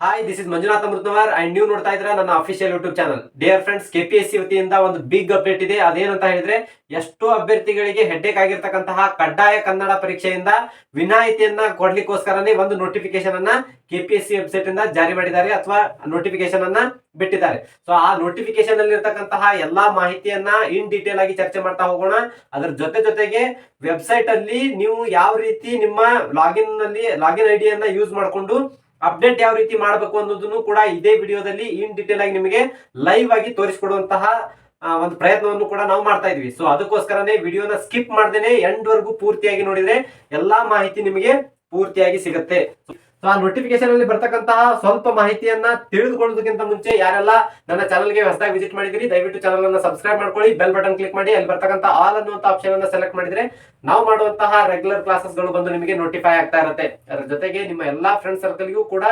Hi this is Manjunath Amruthavar and ನೀವು ನೋಡ್ತಾ ಇದ್ರ ನನ್ನ official YouTube channel dear friends KPSC ವತಿಯಿಂದ ಒಂದು ಬಿಗ್ ಅಪ್ಡೇಟ್ ಇದೆ. ಅದೇನಂತ ಹೇಳಿದ್ರೆ, ಎಷ್ಟೋ ಅಭ್ಯರ್ಥಿಗಳಿಗೆ ಹೆಡ್ಡೇಕ್ ಆಗಿರ್ತಕ್ಕಂತಹ ಕಡ್ಡಾಯ ಕನ್ನಡ ಪರೀಕ್ಷೆಯಿಂದ ವಿನಾಯಿತಿಯನ್ನ ಕೊಡ್ಲಿಕ್ಕೋಸ್ಕರನೇ ಒಂದು ನೋಟಿಫಿಕೇಶನ್ ಅನ್ನ ಕೆಪಿಎಸ್ಸಿ ವೆಬ್ಸೈಟ್ ಇಂದ ಜಾರಿ ಮಾಡಿದ್ದಾರೆ ಅಥವಾ ನೋಟಿಫಿಕೇಶನ್ ಅನ್ನ ಬಿಟ್ಟಿದ್ದಾರೆ. ಸೊ ಆ ನೋಟಿಫಿಕೇಶನ್ ಅಲ್ಲಿ ಇರ್ತಕ್ಕಂತಹ ಎಲ್ಲಾ ಮಾಹಿತಿಯನ್ನ ಇನ್ ಡೀಟೇಲ್ ಆಗಿ ಚರ್ಚೆ ಮಾಡ್ತಾ ಹೋಗೋಣ. ಅದರ ಜೊತೆ ಜೊತೆಗೆ ವೆಬ್ಸೈಟ್ ಅಲ್ಲಿ ನೀವು ಯಾವ ರೀತಿ ನಿಮ್ಮ ಲಾಗಿನ್ನಲ್ಲಿ ಲಾಗಿನ್ ಐಡಿಯನ್ನ ಯೂಸ್ ಮಾಡಿಕೊಂಡು ಅಪ್ಡೇಟ್ ಯಾವ ರೀತಿ ಮಾಡಬೇಕು ಅನ್ನೋದನ್ನು ಕೂಡ ಇದೇ ವಿಡಿಯೋದಲ್ಲಿ ಇನ್ ಡೀಟೇಲ್ ಆಗಿ ನಿಮಗೆ ಲೈವ್ ಆಗಿ ತೋರಿಸಿಕೊಡುವಂತಹ ಒಂದು ಪ್ರಯತ್ನವನ್ನು ಕೂಡ ನಾವು ಮಾಡ್ತಾ ಇದೀವಿ. ಸೊ ಅದಕ್ಕೋಸ್ಕರನೇ ವಿಡಿಯೋನ ಸ್ಕಿಪ್ ಮಾಡ್ದೇನೆ ಎಂಡ್ ವರ್ಗೂ ಪೂರ್ತಿಯಾಗಿ ನೋಡಿದ್ರೆ ಎಲ್ಲಾ ಮಾಹಿತಿ ನಿಮಗೆ ಪೂರ್ತಿಯಾಗಿ ಸಿಗುತ್ತೆ. ಸೊ ಆ ನೋಟಿಫಿಕೇಶನ್ ಅಲ್ಲಿ ಬರ್ತಕ್ಕಂತಹ ಸ್ವಲ್ಪ ಮಾಹಿತಿಯನ್ನ ತಿಳಿದುಕೊಳ್ಳೋದಕ್ಕಿಂತ ಮುಂಚೆ ಯಾರೆಲ್ಲ ನನ್ನ ಚಾನಲ್ಗೆ ಹೊಸದಾಗಿ ವಿಸಿಟ್ ಮಾಡಿದಿರಿ ದಯವಿಟ್ಟು ಚಾನಲ್ ಅನ್ನ ಸಬ್ಸ್ಕ್ರೈಬ್ ಮಾಡ್ಕೊಳ್ಳಿ ಬೆಲ್ ಬಟನ್ ಕ್ಲಿಕ್ ಮಾಡಿ, ಅಲ್ಲಿ ಬರ್ತಕ್ಕಂಥ ಆಲ್ ಅನ್ನುವಂತ ಆಪ್ಷನ್ ಅನ್ನ ಸೆಲೆಕ್ಟ್ ಮಾಡಿದ್ರೆ ನಾವು ಮಾಡುವಂತಹ ರೆಗ್ಯುಲರ್ ಕ್ಲಾಸಸ್ಗಳು ಬಂದು ನಿಮಗೆ ನೋಟಿಫೈ ಆಗ್ತಾ ಇರುತ್ತೆ. ಅದರ ಜೊತೆಗೆ ನಿಮ್ಮ ಎಲ್ಲಾ ಫ್ರೆಂಡ್ ಸರ್ಕಲ್ಗೂ ಕೂಡ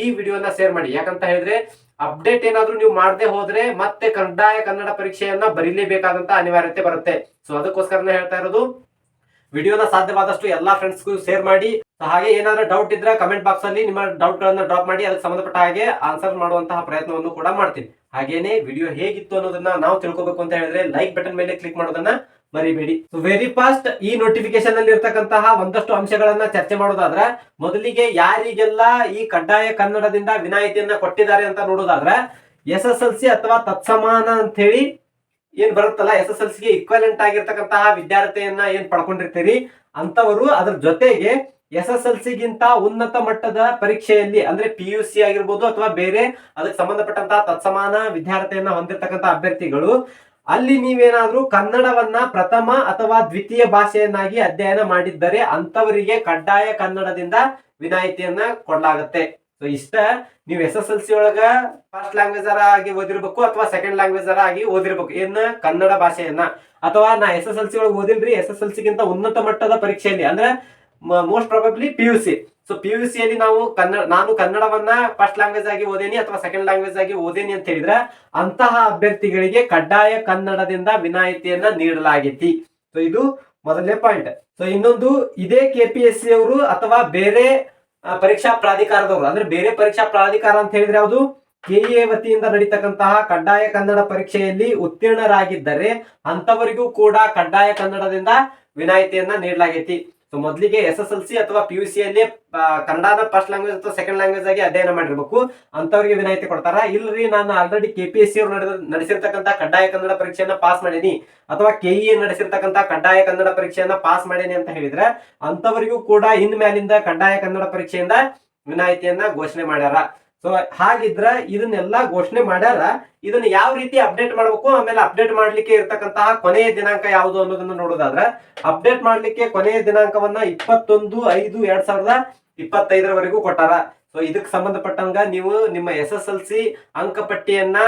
ಈ ವಿಡಿಯೋನ ಶೇರ್ ಮಾಡಿ. ಯಾಕಂತ ಹೇಳಿದ್ರೆ ಅಪ್ಡೇಟ್ ಏನಾದ್ರೂ ನೀವು ಮಾಡದೆ ಹೋದ್ರೆ ಮತ್ತೆ ಕಡ್ಡಾಯ ಕನ್ನಡ ಪರೀಕ್ಷೆಯನ್ನ ಬರೀಲೇಬೇಕಾದಂತ ಅನಿವಾರ್ಯತೆ ಬರುತ್ತೆ. ಸೊ ಅದಕ್ಕೋಸ್ಕರನೇ ಹೇಳ್ತಾ ಇರೋದು ವಿಡಿಯೋನ ಸಾಧ್ಯವಾದಷ್ಟು ಎಲ್ಲಾ ಫ್ರೆಂಡ್ಸ್ಗೂ ಶೇರ್ ಮಾಡಿ. So, ಹಾಗೆ ಏನಾದ್ರೂ ಡೌಟ್ ಇದ್ರೆ ಕಮೆಂಟ್ ಬಾಕ್ಸ್ ಅಲ್ಲಿ ನಿಮ್ಮ ಡೌಟ್ ಗಳನ್ನ ಡ್ರಾಪ್ ಮಾಡಿ ಅದಕ್ಕೆ ಸಂಬಂಧಪಟ್ಟ ಹಾಗೆ ಆನ್ಸರ್ ಮಾಡುವಂತಹ ಪ್ರಯತ್ನವನ್ನು ಕೂಡ ಮಾಡ್ತೀನಿ. ಹಾಗೇನೆ ವಿಡಿಯೋ ಹೇಗಿತ್ತು ಅನ್ನೋದನ್ನ ನಾವು ತಿಳ್ಕೊಬೇಕು ಅಂತ ಹೇಳಿದ್ರೆ ಲೈಕ್ ಬಟನ್ ಮೇಲೆ ಕ್ಲಿಕ್ ಮಾಡೋದನ್ನ ಮರಿಬೇಡಿ. ವೆರಿ ಫಾಸ್ಟ್ ಈ ನೋಟಿಫಿಕೇಶನ್ ಅಲ್ಲಿ ಇರ್ತಕ್ಕಂತಹ ಒಂದಷ್ಟು ಅಂಶಗಳನ್ನ ಚರ್ಚೆ ಮಾಡೋದಾದ್ರೆ ಮೊದಲಿಗೆ ಯಾರಿಗೆಲ್ಲ ಈ ಕಡ್ಡಾಯ ಕನ್ನಡದಿಂದ ವಿನಾಯಿತಿಯನ್ನ ಕೊಟ್ಟಿದ್ದಾರೆ ಅಂತ ನೋಡೋದಾದ್ರೆ ಎಸ್ ಎಸ್ ಎಲ್ ಸಿ ಅಥವಾ ತತ್ಸಮಾನ ಅಂತ ಹೇಳಿ ಏನ್ ಬರುತ್ತಲ್ಲ, ಎಸ್ ಎಸ್ ಎಲ್ ಸಿಗೆ ಇಕ್ವಲೆಂಟ್ ಆಗಿರ್ತಕ್ಕಂತಹ ವಿದ್ಯಾರ್ಥಿಯನ್ನ ಏನ್ ಪಡ್ಕೊಂಡಿರ್ತೀರಿ ಅಂತವರು ಅದ್ರ ಜೊತೆಗೆ ಎಸ್ ಎಸ್ ಎಲ್ ಸಿಗಿಂತ ಉನ್ನತ ಮಟ್ಟದ ಪರೀಕ್ಷೆಯಲ್ಲಿ ಅಂದ್ರೆ ಪಿ ಯು ಸಿ ಆಗಿರ್ಬೋದು ಅಥವಾ ಬೇರೆ ಅದಕ್ಕೆ ಸಂಬಂಧಪಟ್ಟಂತಹ ತತ್ಸಮಾನ ವಿದ್ಯಾರ್ಥಿಯನ್ನ ಹೊಂದಿರತಕ್ಕಂತ ಅಭ್ಯರ್ಥಿಗಳು, ಅಲ್ಲಿ ನೀವೇನಾದ್ರೂ ಕನ್ನಡವನ್ನ ಪ್ರಥಮ ಅಥವಾ ದ್ವಿತೀಯ ಭಾಷೆಯನ್ನಾಗಿ ಅಧ್ಯಯನ ಮಾಡಿದ್ದರೆ ಅಂತವರಿಗೆ ಕಡ್ಡಾಯ ಕನ್ನಡದಿಂದ ವಿನಾಯಿತಿಯನ್ನ ಕೊಡಲಾಗುತ್ತೆ. ಸೊ ಇಷ್ಟ. ನೀವು ಎಸ್ ಎಸ್ ಎಲ್ ಸಿ ಒಳಗ ಫಸ್ಟ್ ಲ್ಯಾಂಗ್ವೇಜ್ ಆಗಿ ಓದಿರ್ಬೇಕು ಅಥವಾ ಸೆಕೆಂಡ್ ಲ್ಯಾಂಗ್ವೇಜ್ ಆಗಿ ಓದಿರ್ಬೇಕು. ಏನ ಕನ್ನಡ ಭಾಷೆಯನ್ನ? ಅಥವಾ ನಾ ಎಸ್ ಎಸ್ ಎಲ್ ಸಿ ಒಳಗೆ ಓದಿಲ್ರಿ ಎಸ್ ಎಸ್ ಎಲ್ ಸಿಗಿಂತ ಉನ್ನತ ಮಟ್ಟದ ಪರೀಕ್ಷೆಯಲ್ಲಿ. ಅಂದ್ರೆ most probably P U C so P U ಸಿಯಲ್ಲಿ ನಾವು ಕನ್ನಡ, ನಾನು ಕನ್ನಡವನ್ನ ಫಸ್ಟ್ ಲ್ಯಾಂಗ್ವೇಜ್ ಆಗಿ ಓದೇನಿ ಅಥವಾ ಸೆಕೆಂಡ್ ಲ್ಯಾಂಗ್ವೇಜ್ ಆಗಿ ಓದೇನಿ ಅಂತ ಹೇಳಿದ್ರೆ ಅಂತಹ ಅಭ್ಯರ್ಥಿಗಳಿಗೆ ಕಡ್ಡಾಯ ಕನ್ನಡದಿಂದ ವಿನಾಯಿತಿಯನ್ನ ನೀಡಲಾಗೈತಿ. ಸೊ ಇದು ಮೊದಲನೇ ಪಾಯಿಂಟ್ ಸೊ ಇನ್ನೊಂದು, ಇದೇ ಕೆ ಪಿ ಎಸ್ ಸಿ ಅವರು ಅಥವಾ ಬೇರೆ ಪರೀಕ್ಷಾ ಪ್ರಾಧಿಕಾರದವರು, ಅಂದ್ರೆ ಬೇರೆ ಪರೀಕ್ಷಾ ಪ್ರಾಧಿಕಾರ ಅಂತ ಹೇಳಿದ್ರೆ ಯಾವುದು? ಕೆಎ ವತಿಯಿಂದ ನಡೀತಕ್ಕಂತಹ ಕಡ್ಡಾಯ ಕನ್ನಡ ಪರೀಕ್ಷೆಯಲ್ಲಿ ಉತ್ತೀರ್ಣರಾಗಿದ್ದರೆ ಅಂತವರಿಗೂ ಕೂಡ ಕಡ್ಡಾಯ ಕನ್ನಡದಿಂದ ವಿನಾಯಿತಿಯನ್ನ ನೀಡಲಾಗೈತಿ. ಸೊ ಮೊದಲಿಗೆ ಎಸ್ ಎಸ್ ಎಲ್ ಸಿ ಅಥವಾ ಪಿ ಯು ಸಿಯಲ್ಲಿ ಕನ್ನಡನ ಫಸ್ಟ್ ಲ್ಯಾಂಗ್ವೇಜ್ ಅಥವಾ ಸೆಕೆಂಡ್ ಲ್ಯಾಂಗ್ವೇಜ್ ಆಗಿ ಅಧ್ಯಯನ ಮಾಡಿರ್ಬೇಕು. ಅಂತವರಿಗೆ ವಿನಾಯಿತಿ ಕೊಡ್ತಾರ. ಇಲ್ರಿ, ನಾನು already K P S C ಅವರು ನಡೆಸಿರ್ತಕ್ಕಂಥ ಕಡ್ಡಾಯ ಕನ್ನಡ ಪರೀಕ್ಷೆಯನ್ನ ಪಾಸ್ ಮಾಡೀನಿ. ಅಥವಾ ಕೆಇಎ ನಡೆಸಿರ್ತಕ್ಕಂಥ ಕಡ್ಡಾಯ ಕನ್ನಡ ಪರೀಕ್ಷೆಯನ್ನ ಪಾಸ್ ಮಾಡೇನಿ ಅಂತ ಹೇಳಿದ್ರೆ, ಅಂತವರಿಗೂ ಕೂಡ ಇನ್ ಮ್ಯಾಲಿಂದ ಕಡ್ಡಾಯ ಕನ್ನಡ ಪರೀಕ್ಷೆಯಿಂದ ವಿನಾಯಿತಿಯನ್ನ ಘೋಷಣೆ ಮಾಡ್ಯಾರ. ಸೊ ಹಾಗಿದ್ರ ಇದನ್ನೆಲ್ಲ ಘೋಷಣೆ ಮಾಡ್ಯಾರ. ಇದನ್ನ ಯಾವ ರೀತಿ ಅಪ್ಡೇಟ್ ಮಾಡಬೇಕು? ಆಮೇಲೆ ಅಪ್ಡೇಟ್ ಮಾಡ್ಲಿಕ್ಕೆ ಇರ್ತಕ್ಕಂತಹ ಕೊನೆಯ ದಿನಾಂಕ ಯಾವುದು ಅನ್ನೋದನ್ನ ನೋಡೋದಾದ್ರೆ ಅಪ್ಡೇಟ್ ಮಾಡ್ಲಿಕ್ಕೆ ಕೊನೆಯ ದಿನಾಂಕವನ್ನ ಇಪ್ಪತ್ತೊಂದು ಐದು ಎರಡ್ ಸಾವಿರದ ಇಪ್ಪತ್ತೈದರವರೆಗೂ ಕೊಟ್ಟಾರ. ಸೊ ಇದಕ್ಕೆ ಸಂಬಂಧಪಟ್ಟಂಗ ನೀವು ನಿಮ್ಮ ಎಸ್ ಎಸ್ ಎಲ್ ಸಿ ಅಂಕಪಟ್ಟಿಯನ್ನ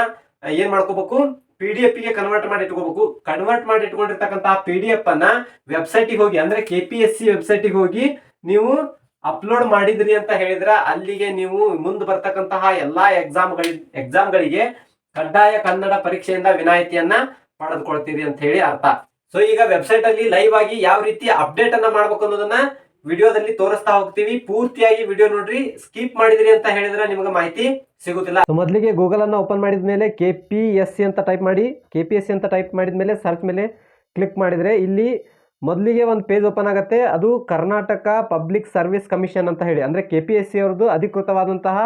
ಏನ್ ಮಾಡ್ಕೋಬೇಕು? ಪಿ ಡಿ ಎಫ್ಗೆ ಕನ್ವರ್ಟ್ ಮಾಡಿ ಇಟ್ಕೋಬೇಕು. ಕನ್ವರ್ಟ್ ಮಾಡಿ ಇಟ್ಕೊಂಡಿರ್ತಕ್ಕಂತಹ ಪಿ ಡಿ ಎಫ್ ಅನ್ನ ವೆಬ್ಸೈಟಿಗೆ ಹೋಗಿ, ಅಂದ್ರೆ ಕೆ ಪಿ ಎಸ್ ಸಿ ವೆಬ್ಸೈಟಿಗೆ ಹೋಗಿ ನೀವು ಅಪ್ಲೋಡ್ ಮಾಡಿದ್ರಿ ಅಂತ ಹೇಳಿದ್ರೆ ಅಲ್ಲಿಗೆ ನೀವು ಮುಂದೆ ಬರ್ತಕ್ಕಂತಹ ಎಲ್ಲಾ ಎಕ್ಸಾಮ್ಗಳ ಎಕ್ಸಾಮ್ಗಳಿಗೆ ಕಡ್ಡಾಯ ಕನ್ನಡ ಪರೀಕ್ಷೆಯಿಂದ ವಿನಾಯಿತಿಯನ್ನ ಪಡೆದುಕೊಳ್ತೀರಿ ಅಂತ ಹೇಳಿ ಅರ್ಥ. ಸೊ ಈಗ ವೆಬ್ಸೈಟ್ ಅಲ್ಲಿ ಲೈವ್ ಆಗಿ ಯಾವ ರೀತಿ ಅಪ್ಡೇಟ್ ಅನ್ನ ಮಾಡ್ಬೇಕು ಅನ್ನೋದನ್ನ ವಿಡಿಯೋದಲ್ಲಿ ತೋರಿಸ್ತಾ ಹೋಗ್ತೀವಿ. ಪೂರ್ತಿಯಾಗಿ ವಿಡಿಯೋ ನೋಡ್ರಿ ಸ್ಕಿಪ್ ಮಾಡಿದ್ರಿ ಅಂತ ಹೇಳಿದ್ರೆ ನಿಮಗೆ ಮಾಹಿತಿ ಸಿಗುತ್ತಿಲ್ಲ. ಮೊದಲಿಗೆ ಗೂಗಲ್ ಅನ್ನ ಓಪನ್ ಮಾಡಿದ ಮೇಲೆ ಕೆ ಪಿ ಎಸ್ ಸಿ ಅಂತ ಟೈಪ್ ಮಾಡಿ ಕೆ ಪಿ ಎಸ್ ಸಿ ಅಂತ ಟೈಪ್ ಮಾಡಿದ ಮೇಲೆ ಸರ್ಚ್ ಮೇಲೆ ಕ್ಲಿಕ್ ಮಾಡಿದ್ರೆ ಇಲ್ಲಿ ಮೊದಲಿಗೆ ಒಂದು ಪೇಜ್ ಓಪನ್ ಆಗುತ್ತೆ. ಅದು ಕರ್ನಾಟಕ ಪಬ್ಲಿಕ್ ಸರ್ವಿಸ್ ಕಮಿಷನ್ ಅಂತ ಹೇಳಿ. ಅಂದರೆ ಕೆ ಪಿ ಎಸ್ ಸಿ ಅವ್ರದ್ದು ಅಧಿಕೃತವಾದಂತಹ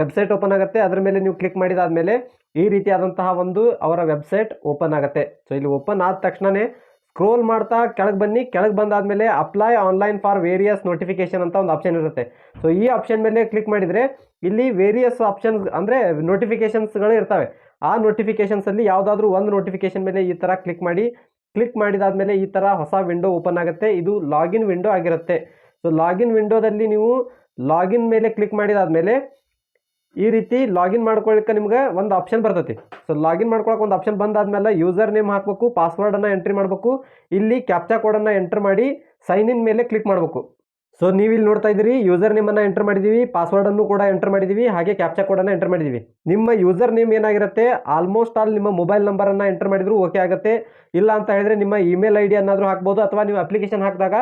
ವೆಬ್ಸೈಟ್ ಓಪನ್ ಆಗುತ್ತೆ. ಅದರ ಮೇಲೆ ನೀವು ಕ್ಲಿಕ್ ಮಾಡಿದಾದ್ಮೇಲೆ ಈ ರೀತಿಯಾದಂತಹ ಒಂದು ಅವರ ವೆಬ್ಸೈಟ್ ಓಪನ್ ಆಗುತ್ತೆ. ಸೊ ಇಲ್ಲಿ ಓಪನ್ ಆದ ತಕ್ಷಣವೇ ಸ್ಕ್ರೋಲ್ ಮಾಡ್ತಾ ಕೆಳಗೆ ಬನ್ನಿ. ಕೆಳಗೆ ಬಂದಾದ್ಮೇಲೆ apply online for various notification ಅಂತ ಒಂದು ಆಪ್ಷನ್ ಇರುತ್ತೆ. ಸೊ ಈ ಆಪ್ಷನ್ ಮೇಲೆ ಕ್ಲಿಕ್ ಮಾಡಿದರೆ ಇಲ್ಲಿ ವೇರಿಯಸ್ ಆಪ್ಷನ್ಸ್ ಅಂದರೆ ನೋಟಿಫಿಕೇಶನ್ಸ್ಗಳು ಇರ್ತವೆ. ಆ ನೋಟಿಫಿಕೇಷನ್ಸಲ್ಲಿ ಯಾವುದಾದ್ರೂ ಒಂದು ನೋಟಿಫಿಕೇಶನ್ ಮೇಲೆ ಈ ಥರ ಕ್ಲಿಕ್ ಮಾಡಿ ಕ್ಲಿಕ್ ಮಾಡಿದಾದ್ಮೇಲೆ ಈ ಥರ ಹೊಸ ವಿಂಡೋ ಓಪನ್ ಆಗುತ್ತೆ. ಇದು ಲಾಗಿನ್ ವಿಂಡೋ ಆಗಿರುತ್ತೆ. ಸೊ, ಲಾಗಿನ್ ವಿಂಡೋದಲ್ಲಿ ನೀವು ಲಾಗಿನ್ ಮೇಲೆ ಕ್ಲಿಕ್ ಮಾಡಿದಾದ್ಮೇಲೆ ಈ ರೀತಿ ಲಾಗಿನ್ ಮಾಡ್ಕೊಳ್ಳಿಕ್ಕೆ ನಿಮ್ಗೆ ಒಂದು ಆಪ್ಷನ್ ಬರ್ತೈತಿ. ಸೊ, ಲಾಗಿನ್ ಮಾಡ್ಕೊಳಕ್ಕೆ ಒಂದು ಆಪ್ಷನ್ ಬಂದಾದ್ಮೇಲೆ ಯೂಸರ್ ನೇಮ್ ಹಾಕಬೇಕು, ಪಾಸ್ವರ್ಡನ್ನು ಎಂಟ್ರಿ ಮಾಡಬೇಕು, ಇಲ್ಲಿ ಕ್ಯಾಪ್ಚಾ ಕೋಡನ್ನು ಎಂಟರ್ ಮಾಡಿ ಸೈನ್ ಇನ್ ಮೇಲೆ ಕ್ಲಿಕ್ ಮಾಡಬೇಕು. ಸೊ ನೀವು ಇಲ್ಲಿ ನೋಡ್ತಾ ಇದ್ದೀರಿ ಯೂಸರ್ ನಿಮ್ಮನ್ನು ಎಂಟರ್ ಮಾಡಿದ್ದೀವಿ ಪಾಸ್ವರ್ಡನ್ನು ಕೂಡ ಎಂಟರ್ ಮಾಡಿದ್ದೀವಿ, ಹಾಗೆ ಕ್ಯಾಪ್ಚಾ ಕೋಡನ್ನು ಎಂಟರ್ ಮಾಡಿದ್ದೀವಿ. ನಿಮ್ಮ ಯೂಸರ್ ನೇಮ್ ಏನಾಗಿರುತ್ತೆ ಆಲ್ಮೋಸ್ಟ್ ಆಲ್ ನಿಮ್ಮ ಮೊಬೈಲ್ ನಂಬರನ್ನು ಎಂಟರ್ ಮಾಡಿದ್ರು ಓಕೆ ಆಗುತ್ತೆ. ಇಲ್ಲ ಅಂತ ಹೇಳಿದ್ರೆ ನಿಮ್ಮ ಇಮೇಲ್ ಐ ಡಿ ಅನ್ನಾದರೂ ಹಾಕ್ಬೋದು, ಅಥವಾ ನೀವು ಅಪ್ಲಿಕೇಶನ್ ಹಾಕಿದಾಗ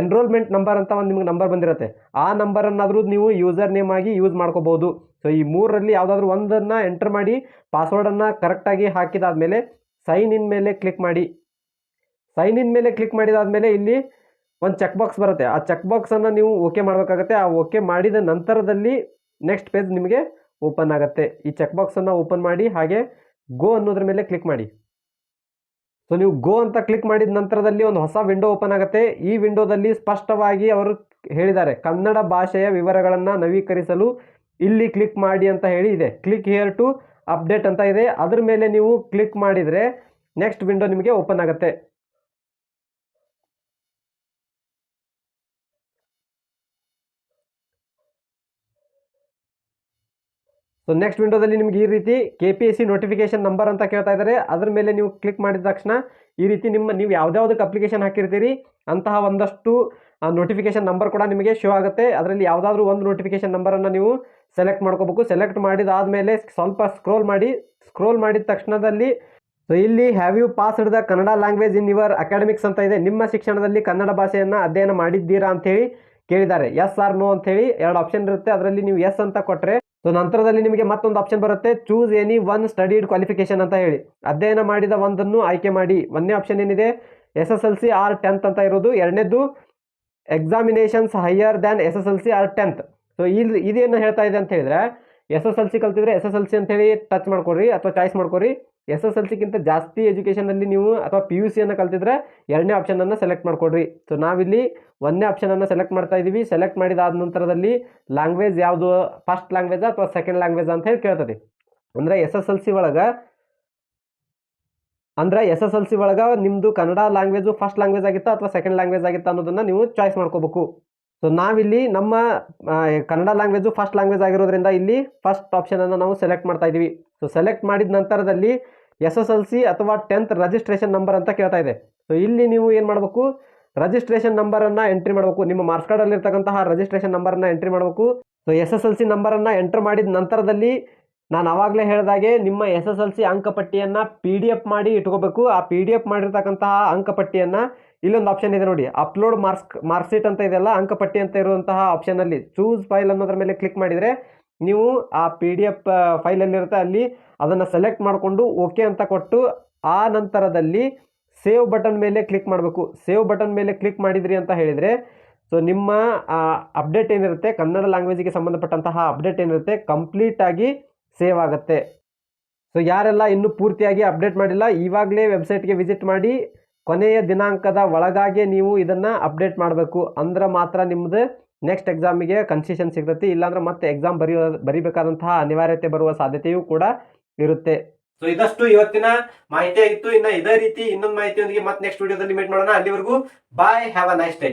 ಎನ್ರೋಲ್ಮೆಂಟ್ ನಂಬರ್ ಅಂತ ಒಂದು ನಿಮ್ಗೆ ನಂಬರ್ ಬಂದಿರುತ್ತೆ. ಆ ನಂಬರನ್ನಾದರೂ ನೀವು ಯೂಸರ್ ನೇಮ್ ಆಗಿ ಯೂಸ್ ಮಾಡ್ಕೋಬೋದು. ಸೊ ಈ ಮೂರರಲ್ಲಿ ಯಾವುದಾದ್ರೂ ಒಂದನ್ನು ಎಂಟರ್ ಮಾಡಿ ಪಾಸ್ವರ್ಡನ್ನು ಕರೆಕ್ಟಾಗಿ ಹಾಕಿದಾದ್ಮೇಲೆ ಸೈನ್ ಇನ್ ಮೇಲೆ ಕ್ಲಿಕ್ ಮಾಡಿ. ಸೈನ್ ಇನ್ ಮೇಲೆ ಕ್ಲಿಕ್ ಮಾಡಿದಾದ್ಮೇಲೆ ಇಲ್ಲಿ ಒಂದು ಚೆಕ್ ಬಾಕ್ಸ್ ಬರುತ್ತೆ. ಆ ಚೆಕ್ ಬಾಕ್ಸನ್ನು ನೀವು ಓಕೆ ಮಾಡಬೇಕಾಗತ್ತೆ. ಆ ಓಕೆ ಮಾಡಿದ ನಂತರದಲ್ಲಿ ನೆಕ್ಸ್ಟ್ ಪೇಜ್ ನಿಮಗೆ ಓಪನ್ ಆಗುತ್ತೆ. ಈ ಚೆಕ್ ಬಾಕ್ಸನ್ನು ಓಪನ್ ಮಾಡಿ, ಹಾಗೆ ಗೋ ಅನ್ನೋದ್ರ ಮೇಲೆ ಕ್ಲಿಕ್ ಮಾಡಿ. ಸೊ ನೀವು ಗೋ ಅಂತ ಕ್ಲಿಕ್ ಮಾಡಿದ ನಂತರದಲ್ಲಿ ಒಂದು ಹೊಸ ವಿಂಡೋ ಓಪನ್ ಆಗುತ್ತೆ. ಈ ವಿಂಡೋದಲ್ಲಿ ಸ್ಪಷ್ಟವಾಗಿ ಅವರು ಹೇಳಿದ್ದಾರೆ, ಕನ್ನಡ ಭಾಷೆಯ ವಿವರಗಳನ್ನು ನವೀಕರಿಸಲು ಇಲ್ಲಿ ಕ್ಲಿಕ್ ಮಾಡಿ ಅಂತ ಹೇಳಿ ಇದೆ. ಕ್ಲಿಕ್ ಹಿಯರ್ ಟು ಅಪ್ಡೇಟ್ ಅಂತ ಇದೆ. ಅದ್ರ ಮೇಲೆ ನೀವು ಕ್ಲಿಕ್ ಮಾಡಿದರೆ ನೆಕ್ಸ್ಟ್ ವಿಂಡೋ ನಿಮಗೆ ಓಪನ್ ಆಗುತ್ತೆ. ಸೊ ನೆಕ್ಸ್ಟ್ ವಿಂಡೋದಲ್ಲಿ ನಿಮ್ಗೆ ಈ ರೀತಿ K P S C notification number ಅಂತ ಕೇಳ್ತಾ ಇದ್ದಾರೆ. ಅದ್ರ ಮೇಲೆ ನೀವು ಕ್ಲಿಕ್ ಮಾಡಿದ ತಕ್ಷಣ ಈ ರೀತಿ ನಿಮ್ಮ, ನೀವು ಯಾವ್ದಾವ್ದಕ್ಕೆ ಅಪ್ಲಿಕೇಶನ್ ಹಾಕಿರ್ತೀರಿ, ಅಂತಹ ಒಂದಷ್ಟು ನೋಟಿಫಿಕೇಶನ್ ನಂಬರ್ ಕೂಡ ನಿಮಗೆ ಶೋ ಆಗುತ್ತೆ. ಅದರಲ್ಲಿ ಯಾವುದಾದ್ರೂ ಒಂದು ನೋಟಿಫಿಕೇಶನ್ ನಂಬರನ್ನು ನೀವು ಸೆಲೆಕ್ಟ್ ಮಾಡ್ಕೋಬೇಕು. ಸೆಲೆಕ್ಟ್ ಮಾಡಿದಾದಮೇಲೆ ಸ್ವಲ್ಪ ಸ್ಕ್ರೋಲ್ ಮಾಡಿ ಸ್ಕ್ರೋಲ್ ಮಾಡಿದ ತಕ್ಷಣದಲ್ಲಿ ಸೊ ಇಲ್ಲಿ have you passed the Kannada language in your academics ಅಂತ ಇದೆ. ನಿಮ್ಮ ಶಿಕ್ಷಣದಲ್ಲಿ ಕನ್ನಡ ಭಾಷೆಯನ್ನು ಅಧ್ಯಯನ ಮಾಡಿದ್ದೀರಾ ಅಂತೇಳಿ ಕೇಳಿದ್ದಾರೆ. ಎಸ್ ಆರ್ ನೋ ಅಂತೇಳಿ ಎರಡು ಆಪ್ಷನ್ ಇರುತ್ತೆ. ಅದರಲ್ಲಿ ನೀವು ಎಸ್ ಅಂತ ಕೊಟ್ಟರೆ ಸೊ ನಂತರದಲ್ಲಿ ನಿಮಗೆ ಮತ್ತೊಂದು ಆಪ್ಷನ್ ಬರುತ್ತೆ. Choose any one studied qualification ಅಂತ ಹೇಳಿ. ಅಧ್ಯಯನ ಮಾಡಿದ ಒಂದನ್ನು ಆಯ್ಕೆ ಮಾಡಿ. ಒಂದನೇ ಆಪ್ಷನ್ ಏನಿದೆ? S S L C or tenth ಅಂತ ಇರೋದು. ಎರಡನೇದು examinations higher than S S L C or tenth so ಇಲ್ಲಿ ಇದೇನು ಹೇಳ್ತಾ ಇದೆ ಅಂತ ಹೇಳಿದ್ರೆ ಎಸ್ ಎಸ್ ಎಲ್ ಸಿ ಕಲ್ತಿದ್ರೆ ಎಸ್ ಎಸ್ ಎಲ್ ಸಿ ಅಂತೇಳಿ ಟಚ್ ಮಾಡ್ಕೊರಿ ಅಥವಾ ಚಾಯ್ಸ್ ಮಾಡ್ಕೊರಿ ಎಸ್ ಎಸ್ ಎಲ್ ಸಿಗಿಂತ ಜಾಸ್ತಿ ಎಜುಕೇಷನಲ್ಲಿ ನೀವು ಅಥವಾ ಪಿ ಯು ಸಿಯನ್ನು ಕಲ್ತಿದ್ರೆ ಎರಡನೇ ಆಪ್ಷನನ್ನು ಸೆಲೆಕ್ಟ್ ಮಾಡ್ಕೊಡ್ರಿ. ಸೊ ನಾವಿಲ್ಲಿ ಒಂದನೇ ಆಪ್ಷನನ್ನು ಸೆಲೆಕ್ಟ್ ಮಾಡ್ತಾ ಇದ್ದೀವಿ ಸೆಲೆಕ್ಟ್ ಮಾಡಿದಾದ ನಂತರದಲ್ಲಿ ಲ್ಯಾಂಗ್ವೇಜ್ ಯಾವುದು? ಫಸ್ಟ್ ಲ್ಯಾಂಗ್ವೇಜ್ ಅಥವಾ ಸೆಕೆಂಡ್ ಲ್ಯಾಂಗ್ವೇಜ್ ಅಂತ ಹೇಳಿ ಕೇಳ್ತದೆ. ಅಂದರೆ ಎಸ್ ಎಸ್ ಎಲ್ ಸಿ ಒಳಗೆ, ಅಂದ್ರೆ ಎಸ್ ಎಸ್ ಎಲ್ ಸಿ ಒಳಗೆ ನಿಮ್ಮದು ಕನ್ನಡ ಲ್ಯಾಂಗ್ವೇಜು ಫಸ್ಟ್ ಲ್ಯಾಂಗ್ವೇಜ್ ಆಗಿತ್ತಾ ಅಥವಾ ಸೆಕೆಂಡ್ ಲ್ಯಾಂಗ್ವೇಜ್ ಆಗಿತ್ತಾ ಅನ್ನೋದನ್ನು ನೀವು ಚಾಯ್ಸ್ ಮಾಡ್ಕೋಬೇಕು. ಸೊ ನಾವಿಲ್ಲಿ ನಮ್ಮ ಕನ್ನಡ ಲ್ಯಾಂಗ್ವೇಜು ಫಸ್ಟ್ ಲ್ಯಾಂಗ್ವೇಜ್ ಆಗಿರೋದ್ರಿಂದ ಇಲ್ಲಿ ಫಸ್ಟ್ ಆಪ್ಷನನ್ನು ನಾವು ಸೆಲೆಕ್ಟ್ ಮಾಡ್ತಾ ಇದ್ದೀವಿ ಸೊ ಸೆಲೆಕ್ಟ್ ಮಾಡಿದ ನಂತರದಲ್ಲಿ ಎಸ್ ಎಸ್ ಎಲ್ ಸಿ ಅಥವಾ ಟೆಂತ್ ರಿಜಿಸ್ಟ್ರೇಷನ್ ನಂಬರ್ ಅಂತ ಕೇಳ್ತಾ ಇದೆ. ಸೊ ಇಲ್ಲಿ ನೀವು ಏನು ಮಾಡಬೇಕು? ರಿಜಿಸ್ಟ್ರೇಷನ್ ನಂಬರನ್ನು ಎಂಟ್ರಿ ಮಾಡಬೇಕು. ನಿಮ್ಮ ಮಾರ್ಕ್ಸ್ ಕಾರ್ಡಲ್ಲಿರ್ತಕ್ಕಂತಹ ರಜಿಸ್ಟ್ರೇಷನ್ ನಂಬರನ್ನು ಎಂಟ್ರಿ ಮಾಡಬೇಕು. So S S L C ನಂಬರನ್ನು ಎಂಟ್ರ್ ಮಾಡಿದ ನಂತರದಲ್ಲಿ ನಾನು ಆವಾಗಲೇ ಹೇಳಿದಾಗೆ ನಿಮ್ಮ ಎಸ್ ಎಸ್ ಎಲ್ ಸಿ ಅಂಕಪಟ್ಟಿಯನ್ನು ಪಿ ಡಿ ಎಫ್ ಮಾಡಿ ಇಟ್ಕೋಬೇಕು. ಆ ಪಿ ಡಿ ಎಫ್ ಮಾಡಿರ್ತಕ್ಕಂತಹ ಅಂಕಪಟ್ಟಿಯನ್ನು ಇಲ್ಲೊಂದು ಆಪ್ಷನ್ ಇದೆ ನೋಡಿ. ಅಪ್ಲೋಡ್ ಮಾರ್ಕ್ಸ್ ಮಾರ್ಕ್ಸೀಟ್ ಅಂತ ಇದೆಯಲ್ಲ ಅಂಕಪಟ್ಟಿ ಅಂತ ಇರುವಂತಹ ಆಪ್ಷನಲ್ಲಿ ಚೂಸ್ ಫೈಲ್ ಅನ್ನೋದ್ರ ಮೇಲೆ ಕ್ಲಿಕ್ ಮಾಡಿದರೆ ನೀವು ಆ ಪಿ ಡಿ ಎಫ್ ಫೈಲಲ್ಲಿರುತ್ತೆ, ಅಲ್ಲಿ ಅದನ್ನು ಸೆಲೆಕ್ಟ್ ಮಾಡಿಕೊಂಡು ಓಕೆ ಅಂತ ಕೊಟ್ಟು ಆ ನಂತರದಲ್ಲಿ ಸೇವ್ ಬಟನ್ ಮೇಲೆ ಕ್ಲಿಕ್ ಮಾಡಬೇಕು. ಸೇವ್ ಬಟನ್ ಮೇಲೆ ಕ್ಲಿಕ್ ಮಾಡಿದ್ರಿ ಅಂತ ಹೇಳಿದರೆ ಸೊ ನಿಮ್ಮ ಅಪ್ಡೇಟ್ ಏನಿರುತ್ತೆ, ಕನ್ನಡ ಲ್ಯಾಂಗ್ವೇಜಿಗೆ ಸಂಬಂಧಪಟ್ಟಂತಹ ಅಪ್ಡೇಟ್ ಏನಿರುತ್ತೆ ಕಂಪ್ಲೀಟಾಗಿ ಸೇವ್ ಆಗುತ್ತೆ. ಸೊ ಯಾರೆಲ್ಲ ಇನ್ನೂ ಪೂರ್ತಿಯಾಗಿ ಅಪ್ಡೇಟ್ ಮಾಡಿಲ್ಲ ಇವಾಗಲೇ ವೆಬ್ಸೈಟ್ಗೆ ವಿಸಿಟ್ ಮಾಡಿ ಕೊನೆಯ ದಿನಾಂಕದ ಒಳಗಾಗಿ ನೀವು ಇದನ್ನು ಅಪ್ಡೇಟ್ ಮಾಡಬೇಕು. ಅಂದ್ರೆ ಮಾತ್ರ ನಿಮ್ಮದು ನೆಕ್ಸ್ಟ್ ಎಕ್ಸಾಮಿಗೆ ಕನ್ಸೆಷನ್ ಸಿಗ್ತೈತಿ, ಇಲ್ಲಾಂದ್ರೆ ಮತ್ತೆ ಎಕ್ಸಾಮ್ ಬರೆಯೋ, ಬರಿಬೇಕಾದಂತಹ ಅನಿವಾರ್ಯತೆ ಬರುವ ಸಾಧ್ಯತೆಯೂ ಕೂಡ ಇರುತ್ತೆ. ಸೊ ಇದಷ್ಟು ಇವತ್ತಿನ ಮಾಹಿತಿ ಆಗಿತ್ತು ಇನ್ನು ಇದೇ ರೀತಿ ಇನ್ನೊಂದು ಮಾಹಿತಿಯೊಂದಿಗೆ ಮತ್ತೆ ನೆಕ್ಸ್ಟ್ ವಿಡಿಯೋದಲ್ಲಿ ಮೀಟ್ ಮಾಡೋಣ. ಅಲ್ಲಿವರೆಗೂ bye have a nice day